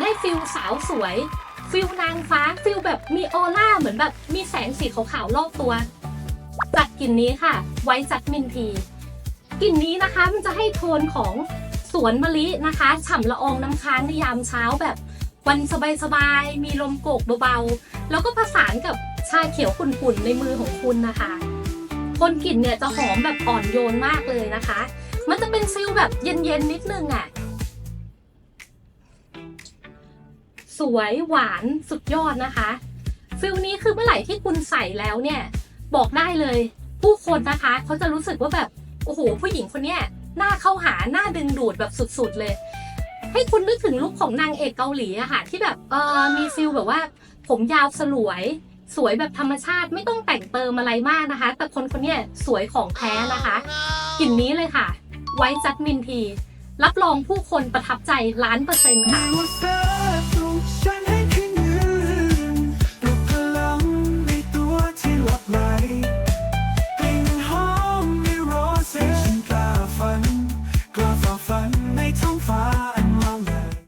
ได้ฟิลสาวสวย ฟิลนางฟ้าฟิลแบบมีออร่าเหมือนแบบมีแสงสีขาวๆรอบตัวจัดกลิ่นนี้ค่ะ ไว้จัดมินทีกลิ่นนี้นะคะมันจะให้โทนของสวนมะลินะคะฉ่ำละอองน้ำค้างในยามเช้าแบบวันสบายๆ มีลมโกกเบาๆ แล้วก็ผสานกับชาเขียวขุ่นๆ ในมือของคุณนะคะ คนกลิ่นเนี่ยจะหอมแบบอ่อนโยนมากเลยนะคะ มันจะเป็นฟิลแบบเย็นๆ นิดนึงอะ่ะ สวยหวานสุดยอดนะคะฟิลนี้คือเมื่อไหร่ที่คุณใส่แล้วเนี่ย บอกได้เลย ผู้คนนะคะเขาจะรู้สึกว่าแบบโอ้โหผู้หญิงคนเนี้ยหน้าเข้าหาหน้าดึงดูดแบบสุดๆเลย ให้คุณนึกถึงลุคของนางเอกเกาหลีอะค่ะ ที่แบบเออมีฟิลแบบว่า ผมยาวสลวย สวยแบบธรรมชาติไม่ต้องแต่งเติมอะไรมากนะคะ แต่คนคนนี้สวยของแท้นะคะกลิ่นนี้เลยค่ะไว้จัดมินที รับรองผู้คนประทับใจล้านเปอร์เซ็นต์ค่ะ